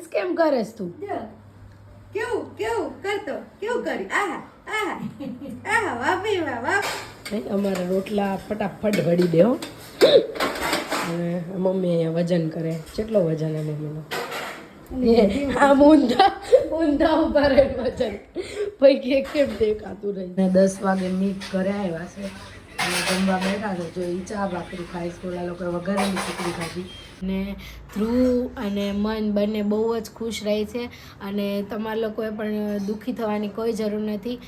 Dance કેમ કરેસ તું? કેવું કેવું કરતો કેવું કરી? આહા આહા આહા વાહ વાહ વાહ. અમારા રોટલા ફટાફટ ઘડી દે હો. અને મમ્મી અહીંયા વજન કરે. કેટલો વજન હે મમ્મીનો? આ ઊંધા ઊંધા ઊભા રહે વજન. પૈકી કેમ દેખાતું રહી ને દસ વાગે મીટ ઘરે આવ્યા છે. અને જમવા બેઠા છે. જો ઈ ચા ભાખરી ખાઈશ સ્કૂલના લોકો વઘારેલી ખીચડી ખાધી ને ધ્રુવ અને મન બંને બહુ જ ખુશ રહે છે અને તમારા લોકોએ પણ દુઃખી થવાની કોઈ જરૂર નથી.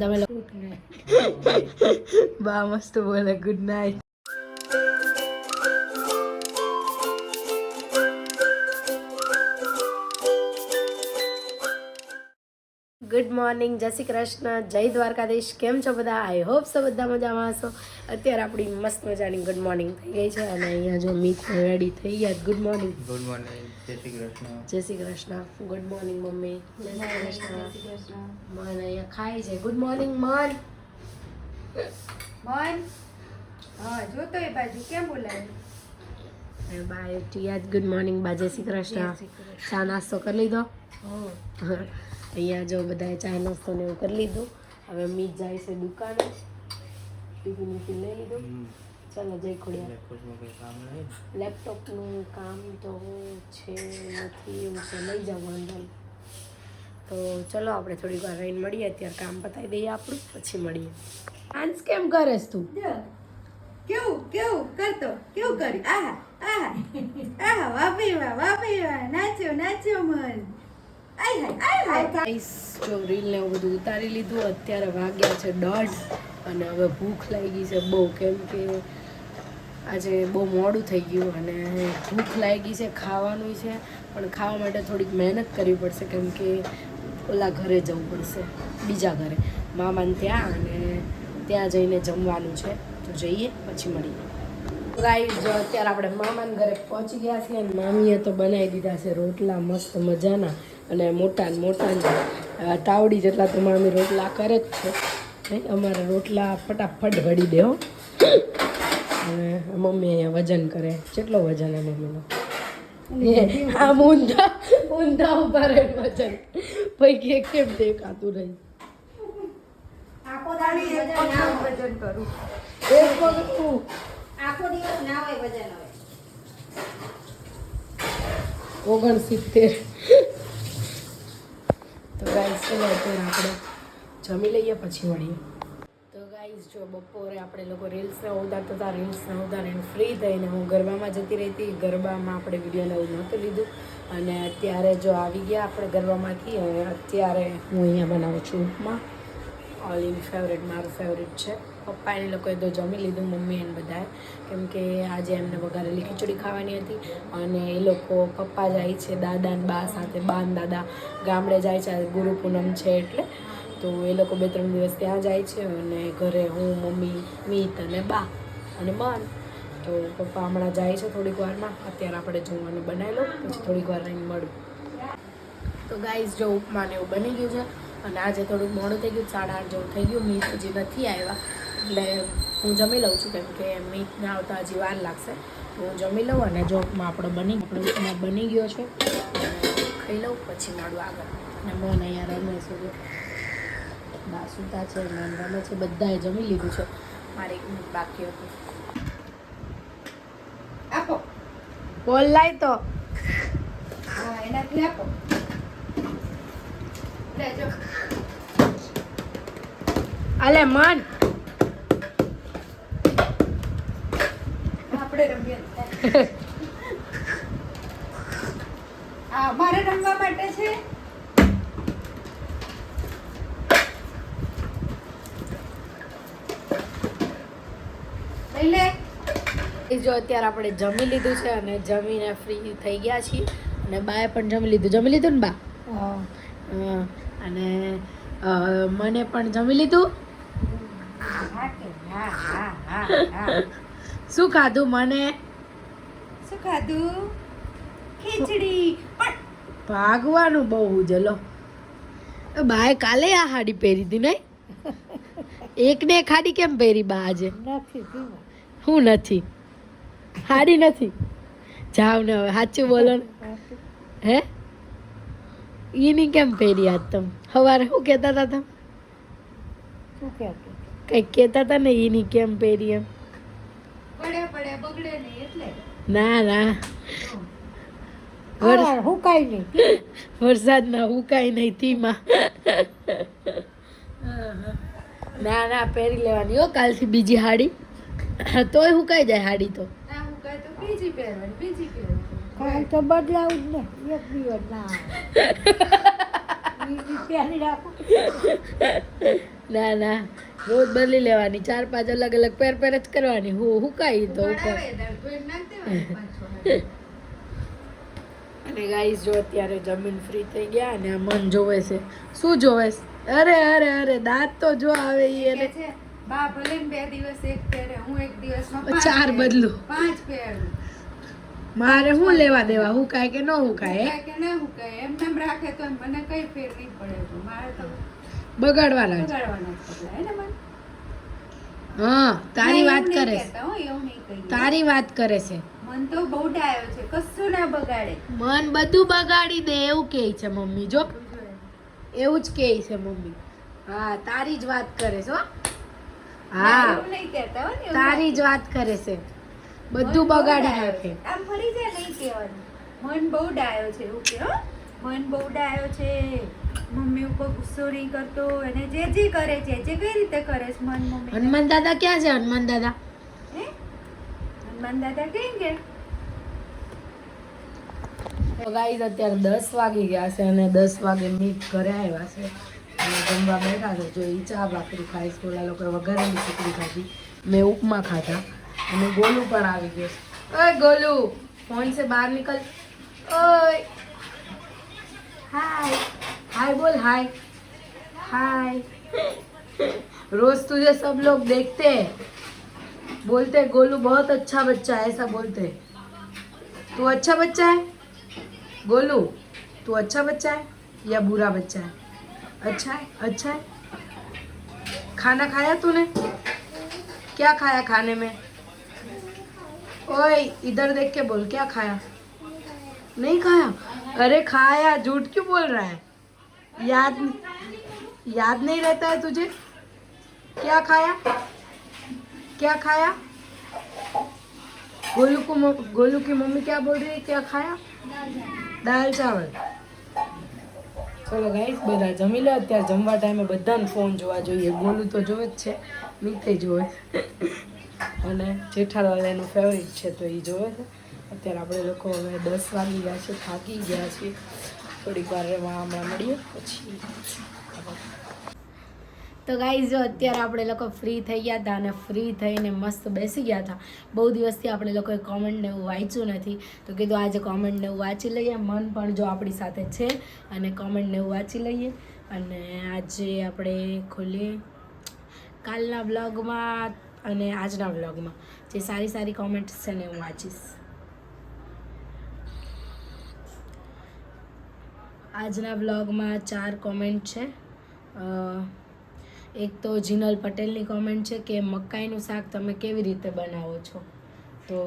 તમે બા, મસ્ત બોલે. ગુડ નાઇટ ગુડ મોર્નિંગ જય શ્રી કૃષ્ણ જય દ્વારકાધીશ. કેમ છો બધા? આઈ હોપ સો બધા મજામાં હશો. અત્યારે આપણી મસ્ત મજાની ગુડ મોર્નિંગ થઈ ગઈ છે અને અહીંયા જો મીત રેડી થઈ ગયા ગુડ મોર્નિંગ ગુડ મોર્નિંગ જય શ્રી કૃષ્ણ. જય Shri Krishna. Good morning mummy. જય શ્રી કૃષ્ણ. મન અહીંયા ખાય છે. ગુડ મોર્નિંગ મન. મન? હા જોતો એ બાજુ. કેમ બોલાય? બાય ટીયા ગુડ મોર્નિંગ બા જય શ્રી કૃષ્ણ. ચા નાસ્તો કરી લીધો? અહીંયા જો બધાએ ચા નાસ્તો ને એવું કરી લીધું. હવે મીત જાય છે દુકાને. ટિફિન વિફિન લઈ લીધું. ચાલો જય ખોડિયા લેપટોપનું કામ તો છે નથી એવું છે. લઈ જાઉં વાંધો તો ચલો આપણે થોડીક વાર રહીને મળીએ. અત્યારે કામ પતાવી દઈએ આપણું પછી મળીએ. ડાન્સ કેમ કરે તું? કેવું કેવું? કરતો કેવું કર્યું આહા આહા. આહા વાપી વા વાહ વાહ વાહ નાચ્યો નાચ્યો મન. ને એવું બધું ઉતારી લીધું, અત્યારે વાગ્યા છે દોઢ, અને હવે ભૂખ લાગી છે બહુ. કેમ કે આજે બહુ મોડું થઈ ગયું અને ભૂખ લાગી છે, ખાવાનું છે, પણ ખાવા માટે થોડીક મહેનત કરવી પડશે, કેમ કે ઓલા ઘરે જવું પડશે, બીજા ઘરે. મામાને ત્યાં અને ત્યાં જઈને જમવાનું છે. તો જઈએ, પછી મળીએ. ગાઈસ જો અત્યારે આપણે મામાને ઘરે પહોંચી ગયા છીએ, અને મામીએ તો બનાવી દીધા છે રોટલા, મસ્ત મજાના. અને મોટા ને મોટા તાવડી જેટલા અમે રોટલા કરે જ છે. નહીં અમારા રોટલા ફટાફટ ઘડી દેવો અને મમ્મી અહીંયા વજન કરે. કેટલો વજન હે મમ્મીનો? આમ ઊંધા ઊંધા ઊભા રહે વજન. પૈકી કેમ દેખાતું રહી વજન કરું. એક વખત આખો દિવસ ના હોય વજન હવે. ઓગણસિત્તેર. ચલો અત્યારે આપણે જમી લઈએ, પછી મળીએ. તો ગાઈઝ જો બપોરે આપણે લોકો રીલ્સને ઉતારતા હતા રીલ્સને ઉતારીને ફ્રી થઈને હું ગરબામાં જતી રહી હતી. ગરબામાં આપણે વીડિયો એવું નહોતું લીધું. અને અત્યારે જો આવી ગયા આપણે ગરબામાંથી અત્યારે હું અહીંયા બનાવું છું ઉપમા. ઓલ ઇન ફેવરેટ મારું ફેવરેટ છે. પપ્પા એને લોકોએ તો જમી લીધું મમ્મી એને બધાએ. કેમ કે આજે એમને વઘારેલી ખીચડી ખાવાની હતી અને એ લોકો પપ્પા જાય છે, દાદા ને બા સાથે, બા ને દાદા ગામડે જાય છે ગુરુ પૂનમ છે એટલે. તો એ લોકો બે ત્રણ દિવસ ત્યાં જાય છે અને ઘરે હું, મમ્મી, મીત અને બા અને મન. તો પપ્પા હમણાં જાય છે થોડીક વારમાં. અત્યારે આપણે જમવાનું બનાવી લો પછી થોડીક વાર અહીં મળું. તો ગાઈઝ જો ઉપમાને એવું બની ગયું છે અને આજે થોડુંક મોડું થઈ ગયું, સાડા આઠ જેવું થઈ ગયું. મીત હજી નથી આવ્યા. એટલે હું જમી લઉં છું કેમ કે મીત ના આવતા હજી વાર લાગશે. તો હું જમી લઉં અને જો આપણો બની આપણો બની ગયો છે ખાઈ લઉં પછી મળું આગળ. અને મોન અહીંયા રમે છે. બાસુતા છે મોન રમે છે બધાએ જમી લીધું છે. મારે એક મિનિટ બાકી હતું. આપો. બોલ લાય તો. હા એનાથી આપો. અલે મન. આપણે રમીએ મારે રમવા માટે છે જો અત્યારે આપણે જમી લીધું છે અને જમીને ફ્રી થઈ ગયા છીએ. અને બાએ પણ જમી લીધું. જમી લીધું ને બા? હા. અને મને પણ જમી લીધું? હા હા હા હા હા. શું ખાધું મને? શું ખાધું? ખીચડી. ભાગવાનું બહુ જલો બાએ કાલે આ હાડી પહેરી હતી નહીં? એકને એક હાડી કેમ પહેરી બા આજે? હું નથી. હાડી નથી. જાવ ને હવે સાચું બોલો ને. હે? એની કેમ પહેરી આજ તમે? સવારે શું કહેતા હતા તમે? શું કહેતો? કંઈક કહેતા હતા ને એની કેમ પહેરી એમ? બગડે નહીં એટલે. ના ના. વર- હા, હું કાંઈ નહીં. વરસાદના હુકાય નહીં ધીમા. ના ના પહેરી લેવાની હો કાલથી બીજી હાડી. તોય હુકાઈ જાય હાડી તો. બીજી પહેરવાની બીજી પહેરવાની. કાલ તો બદલાવું જ ને એક દિવસ ના ના ના. રોજ બદલી લેવાની. ચાર પાંચ અલગ અલગ પેર પેર જ કરવાની. હું હુકાઈ તો. અને ગાઈસ જો અત્યારે જમીન ફ્રી થઈ ગયા અને આ મન જોવે છે. શું જોવે છે? અરે અરે અરે દાંત તો જો આવે ઈ એને. બા ભલે બે દિવસ એક પહેરે હું એક દિવસમાં ચાર બદલું. પાંચ પહેરું. મારે શું લેવા દેવા? હુકાય કે ન હુકાય હે? કે ના હુકાય? એમ નેમ રાખે તો મને કઈ ફેર નહીં પડે મારે તો બગાડવાના બગાડવાના હે? હા તારી વાત કરે છે હો. તારી વાત કરે છે. મન તો બહુ ડાયો છે કશું ના બગાડે. મન બધું બગાડી દે એવું કહે છે મમ્મી. જો એવું જ કહે છે મમ્મી. હા તારી જ વાત કરે છે હો. હા. હો તારી જ વાત કરે છે. બધું બગાડ બગાડી નાખે છે. આમ ફરી જાય નહીં કહેવાનું. મન બહુ ડાયો છે એવું કે હો? મન બહુ ડાયો છે. મમ્મી ઉપર ગુસ્સો નહીં કરતો. અને જે જે કરે છે જે કઈ રીતે કરે છે મન મમ્મી હનુમાન દાદા ક્યાં છે હનુમાન દાદા? હનુમાન દાદા કઈ ગયા? ગાઈઝ અત્યારે દસ વાગી ગયા છે અને દસ વાગે મીત ઘરે આવ્યા છે. અને જમવા બેઠા છે. જો એ ચા ભાખરી ખાઈશ પેલા લોકોએ વઘારેલી ખીચડી ખાધી. મેં ઉપમા ખાધા. અને ગોલું પણ આવી ગયો છે ઓય ગોલુ ફોન से बाहर निकल ओए हाय हाय बोल हाय हाय रोज तुझे सब लोग देखते हैं बोलते हैं गोलू बहुत अच्छा बच्चा है ऐसा बोलते हैं तू अच्छा बच्चा है गोलू तू अच्छा बच्चा है या बुरा बच्चा है अच्छा है अच्छा है खाना खाया तूने क्या खाया खाने में ओए इधर देख के बोल क्या खाया नहीं खाया अरे खाया झूठ क्यों बोल रहा है याद याद नहीं रहता है तुझे क्या खाया क्या खाया गोलू को मम- गोलू की मम्मी क्या बोल रही है क्या खाया દાલ ચાવલ ચલો ગાઈસ બધા જમી લે અત્યારે જમવા ટાઈમે બધાને ફોન જોવા જોઈએ ગોલું તો જોવે જ છે મીતે જોવે અને જેઠાલાલ એનું ફેવરિટ છે તો એ જોવે છે. અત્યારે આપણે લોકો હવે દસ વાગી ગયા છે, થાકી ગયા છીએ. થોડીક વાર હમણાં મળીએ, પછી તો ગાઈઝ જો અત્યારે આપણે લોકો ફ્રી થઈ ગયા હતા અને ફ્રી થઈને મસ્ત બેસી ગયા હતા. બહુ દિવસથી આપણે લોકોએ કોમેન્ટને એવું વાંચ્યું નથી. તો કીધું આજે કોમેન્ટને એવું વાંચી લઈએ. મન પણ જો આપણી સાથે છે અને કોમેન્ટ ને એવું વાંચી લઈએ. અને આજે આપણે ખોલીએ. કાલના વ્લોગમાં અને આજના વ્લોગમાં જે સારી સારી કોમેન્ટ્સ છે ને હું વાંચીશ. આજના વ્લોગમાં ચાર કોમેન્ટ છે. એક તો જીનલ પટેલની કોમેન્ટ છે કે મકાઈનું શાક તમે કેવી રીતે બનાવો છો? તો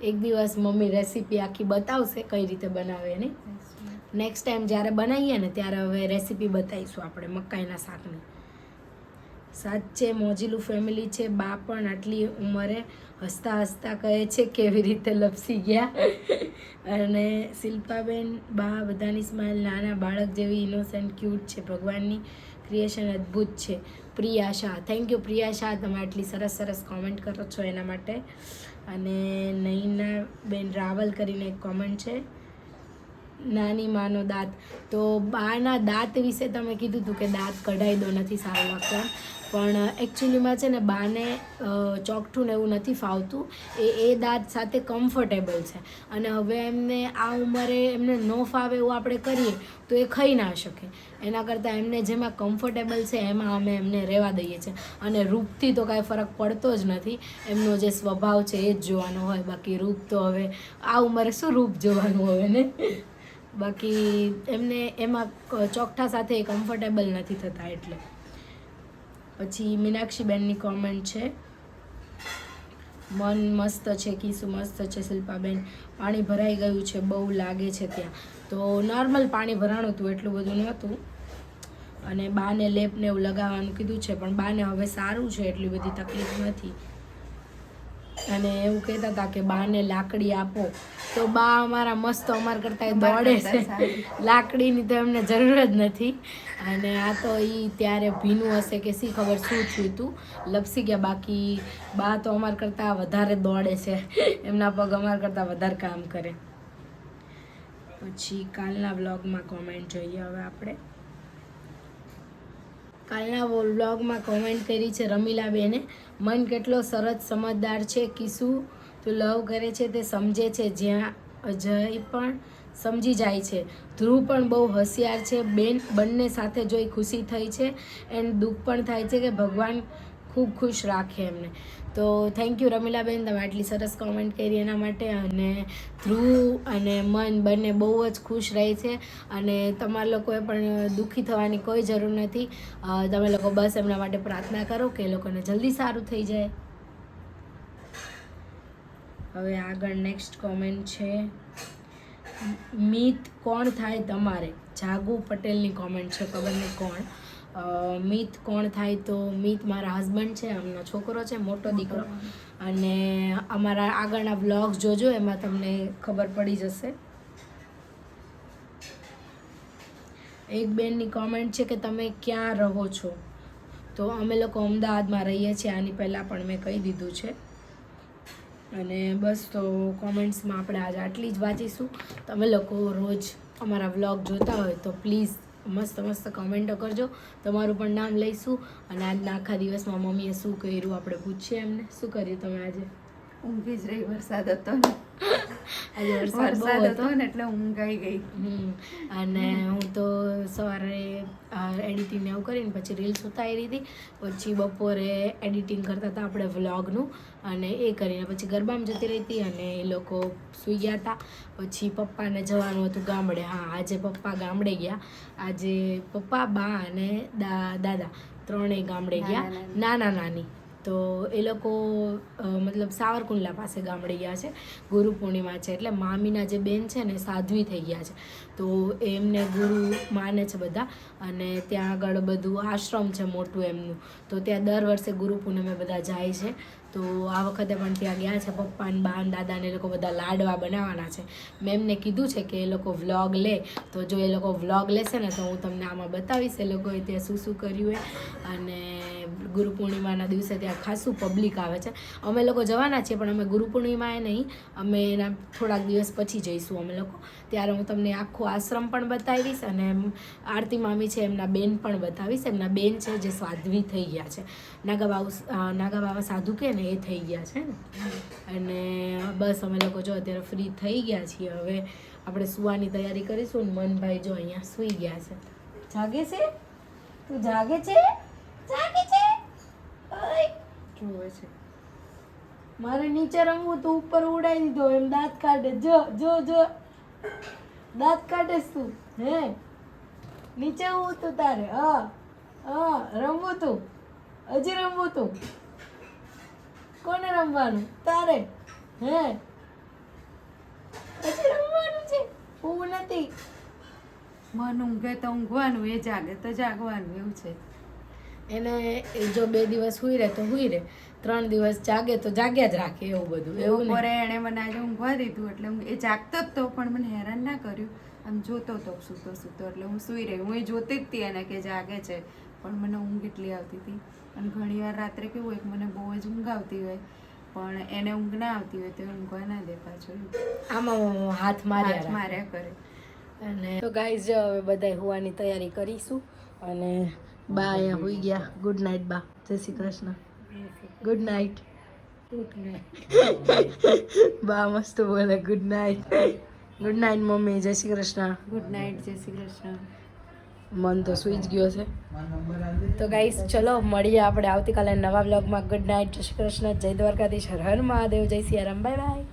એક દિવસ મમ્મી રેસીપી આખી બતાવશે કઈ રીતે બનાવે એની. નેક્સ્ટ ટાઈમ જ્યારે બનાવીએ ને ત્યારે હવે રેસીપી બતાવીશું આપણે મકાઈના શાકની. સાચે મોજીલું ફેમિલી છે, બા પણ આટલી ઉંમરે હસતા હસતા કહે છે કેવી રીતે લપસી ગયા. અને શિલ્પાબેન, બા બધાની સ્માઇલ નાના બાળક જેવી ઇનોસેન્ટ ક્યુટ છે. ભગવાનની ક્રિએશન અદ્ભુત છે. પ્રિયા શાહ થેન્ક યુ પ્રિયા શાહ, તમે આટલી સરસ સરસ કોમેન્ટ કરો છો એના માટે. અને નૈના બેન રાવલ કરીને એક કોમેન્ટ છે. નાની માનો દાંત. તો બાના દાંત વિશે તમે કીધું હતું કે દાંત કઢાઈ દો, નથી સારું લાગતું પણ એકચ્યુઅલીમાં છે ને બાને ચોકઠું ને એવું નથી ફાવતું. એ એ દાંત સાથે કમ્ફર્ટેબલ છે. અને હવે એમને આ ઉંમરે એમને ન ફાવે એવું આપણે કરીએ, તો એ ખાઈ ના શકે. એના કરતાં એમને જેમાં કમ્ફર્ટેબલ છે, એમાં અમે એમને રહેવા દઈએ છીએ. અને રૂપથી તો કાંઈ ફરક પડતો જ નથી. એમનો જે સ્વભાવ છે એ જ જોવાનો હોય. બાકી રૂપ તો હવે, આ ઉંમરે શું રૂપ જોવાનું હવે ને બાકી એમને, એમાં ચોકઠા સાથે કમ્ફર્ટેબલ નથી થતા એટલે. પછી મીનાક્ષીબેનની કોમેન્ટ છે. મન મસ્ત છે કીસુ મસ્ત છે, શિલ્પાબેન. પાણી ભરાઈ ગયું છે, બહુ લાગે છે ત્યાં. તો નોર્મલ પાણી ભરાણું હતું, એટલું બધું નહોતું. અને બાને લેપને એવું લગાવવાનું કીધું છે, પણ બાને હવે સારું છે, એટલી બધી તકલીફ નથી. અને એવું કહેતા હતા કે બાને લાકડી આપો. તો બા અમારા મસ્ત અમાર કરતા દોડે છે. લાકડીની તો એમને જરૂર જ નથી. અને આ તો એ ત્યારે ભીનું હશે કે શી ખબર શું થયું હતું લપસી ગયા બાકી બા તો અમાર કરતાં વધારે દોડે છે. એમના પગ અમાર કરતાં વધારે કામ કરે. પછી કાલના વ્લોગમાં કોમેન્ટ જોઈએ હવે આપણે. કાલના વ્લોગમાં કોમેન્ટ કરી છે રમીલાબેને. મન કેટલો સરસ સમજદાર છે, કિસુ તું લવ કરે છે, તે સમજે છે, જ્યાં અજય પણ સમજી જાય છે. ધ્રુવ પણ બહુ હોશિયાર છે. બેન બંને સાથે જોઈ ખુશી થઈ છે. એન્ડ દુઃખ પણ થાય છે કે ભગવાન ખૂબ ખુશ રાખે એમને. તો થેન્ક યુ રમીલાબેન, તમે આટલી સરસ કોમેન્ટ કરી એના માટે અને ધ્રુવ અને મન બંને બહુ જ ખુશ રહે છે અને તમારા લોકોએ પણ દુઃખી થવાની કોઈ જરૂર નથી. તમે લોકો બસ એમના માટે પ્રાર્થના કરો કે એ લોકોને જલ્દી સારું થઈ જાય. હવે આગળ નેક્સ્ટ કોમેન્ટ છે. મિત કોણ થાય તમારે? જાગુ પટેલની કોમેન્ટ છે, ખબર નહીં કોણ. મિત કોણ થાય તો મિત મારા હસબન્ડ છે એમનો છોકરો છે મોટો દીકરો. અને અમારા આગળના બ્લોગ જોજો એમાં તમને ખબર પડી જશે. એક બેનની કોમેન્ટ છે કે તમે ક્યાં રહો છો? તો અમે લોકો અમદાવાદમાં રહીએ છીએ આની પહેલાં પણ મેં કહી દીધું છે. અને બસ તો કોમેન્ટ્સમાં આપણે આજે આટલી જ વાંચીશું. તમે લોકો રોજ અમારા વ્લોગ જોતા હોય તો પ્લીઝ મસ્ત મસ્ત કમેન્ટો કરજો. તમારું પણ નામ લઈશું. અને આજના આખા દિવસમાં મમ્મીએ શું કર્યું, આપણે પૂછીએ એમને. શું કર્યું તમે આજે? ઊંઘી જ રહી વરસાદ હતો ને. આજે વરસાદ હતો. ને એટલે ઊંઘાઈ ગઈ. હમ. અને હું તો સવારે એડિટિંગ એવું કરીને પછી રીલ્સ ઉતારી હતી પછી બપોરે એડિટિંગ કરતા હતા આપણે વ્લોગનું અને એ કરીને પછી ગરબામાં જતી રહી હતી અને એ લોકો સૂઈ ગયા હતા. પછી પપ્પાને જવાનું હતું ગામડે. હા આજે પપ્પા ગામડે ગયા. આજે પપ્પા બા અને દા દાદા. ત્રણેય ગામડે ગયા. નાના નાની. તો એ લોકો મતલબ સાવરકુંડલા પાસે ગામડે ગયા છે. ગુરુ પૂર્ણિમા છે એટલે મામીના જે બેન છે ને સાધ્વી થઈ ગયા છે. તો એમને ગુરુ માને છે બધા અને ત્યાં આગળ બધું આશ્રમ છે મોટું એમનું. તો ત્યાં દર વર્ષે ગુરુ પૂનમે બધા જાય છે. તો આ વખતે પણ ત્યાં ગયા છે પપ્પા બાન બા ને એ લોકો બધા લાડવા બનાવવાના છે. મેં એમને કીધું છે કે એ લોકો વ્લોગ લે. તો જો એ લોકો વ્લોગ લેશે ને તો હું તમને આમાં બતાવીશ. એ લોકોએ ત્યાં શું શું કર્યું એ. અને ગુરુ પૂર્ણિમાના દિવસે ત્યાં ખાસું પબ્લિક આવે છે. અમે લોકો જવાના છીએ, પણ અમે ગુરુ પૂર્ણિમાએ નહીં. અમે એના થોડાક દિવસ પછી જઈશું અમે લોકો. ત્યારે હું તમને આખો આશ્રમ પણ બતાવીશ અને આરતી મામી છે, એમના બેન પણ બતાવીશ. એમના બેન છે જે સાધ્વી થઈ ગયા છે. નાગા નાગાબાવા સાધુ કે ને એ થઈ ગયા છે ને? અને બસ અમે લોકો જો અત્યારે ફ્રી થઈ ગયા છીએ. હવે આપણે સુવાની તૈયારી કરીશું ને મનભાઈ જો અહીંયા સૂઈ ગયા છે. જાગે છે? તું જાગે છે? જાગે છે? જોવે છે. મારે નીચે રમવું તો ઉપર ઉડાઈ દીધો, એમ દાંત કાઢે. જો જો જો. દાંત કાઢેસ તું, હે? નીચે હું તું તારે, હા હા, રમવું તું. હજી રમવું તું. કોને રમવાનું? તારે, હે? હજી રમવાનું છે. હું નથી. મન ઊંઘે તો ઊંઘવાનું, એ જાગે તો જાગવાનું, એવું છે. એને એ જો બે દિવસ હુઈ રહે તો હુઈ રહે. ત્રણ દિવસ જાગે તો જાગ્યા જ રાખે એવું બધું એવું બપોરે એણે મને આજે ઊંઘવા દીધું એટલે હું એ જાગતો જ તો પણ મને હેરાન ના કર્યું. આમ જોતો તો સૂતો સૂતો એટલે હું સૂઈ રહી. હું એ જોતી જ હતી એને કે જાગે છે પણ મને ઊંઘ એટલી આવતી હતી અને ઘણીવાર રાત્રે કેવું હોય કે મને બહુ જ ઊંઘ આવતી હોય પણ એને ઊંઘ ના આવતી હોય તો ઊંઘવા ના દે પાછો. આમાં હાથ માર્યા. માર્યા કરે. અને તો ગાઈઝ હવે બધા હોવાની તૈયારી કરીશું. અને બા અહીંયા હોઈ ગયા. ગુડ નાઇટ બા. જય શ્રી કૃષ્ણ. ગુડ નાઇટ બા મસ્ત બોલે. Good night good night mummy. જય શ્રી કૃષ્ણ. ગુડ નાઇટ જય શ્રી કૃષ્ણ. મન તો સુઈ જ ગયો છે. તો ગાઈસ ચલો મળીએ આપણે આવતીકાલે નવા બ્લોગમાં ગુડ નાઇટ જય શ્રી કૃષ્ણ. જય દ્વારકાધીશ. હર હર મહાદેવ. જય સિયારામ. Bye bye